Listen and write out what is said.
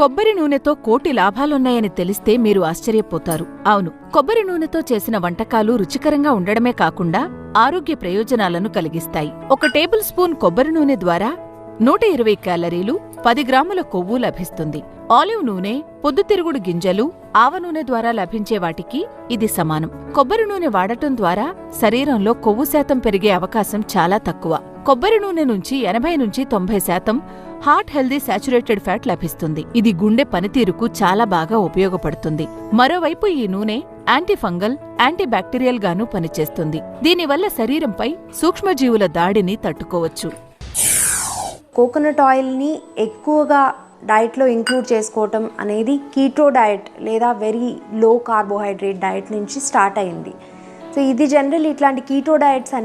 కొబ్బరి నూనెతో కోటి లాభాలున్నాయని తెలిస్తే మీరు ఆశ్చర్యపోతారు. అవును కొబ్బరి నూనెతో చేసిన వంటకాలు రుచికరంగా ఉండడమే కాకుండా ఆరోగ్య ప్రయోజనాలను కలిగిస్తాయి. ఒక టేబుల్ స్పూన్ కొబ్బరి నూనె ద్వారా నూట ఇరవై క్యాలరీలు పది గ్రాముల కొవ్వు లభిస్తుంది. ఆలివ్ నూనె పొద్దుతిరుగుడు గింజలు ఆవ నూనె ద్వారా లభించే వాటికి ఇది సమానం. కొబ్బరి నూనె వాడటం ద్వారా శరీరంలో కొవ్వు శాతం పెరిగే అవకాశం చాలా తక్కువ. కొబ్బరి నూనె నుంచి ఎనభై నుంచి తొంభై శాతం హార్ట్ హెల్దీ శాచురేటెడ్ ఫ్యాట్ లభిస్తుంది. ఇది గుండె పనితీరుకు చాలా బాగా ఉపయోగపడుతుంది. మరోవైపు ఈ నూనె యాంటీఫంగల్ ఫంగల్ గాను పనిచేస్తుంది. దీనివల్ల శరీరంపై సూక్ష్మజీవుల దాడిని తట్టుకోవచ్చు. కోకోనట్ ఆయిల్ని ఎక్కువగా డైట్లో ఇంక్లూడ్ చేసుకోవటం అనేది కీటో డయట్ లేదా వెరీ లో కార్బోహైడ్రేట్ డయట్ నుంచి స్టార్ట్ అయింది. సో ఇది జనరల్ ఇట్లాంటి కీటో డయట్స్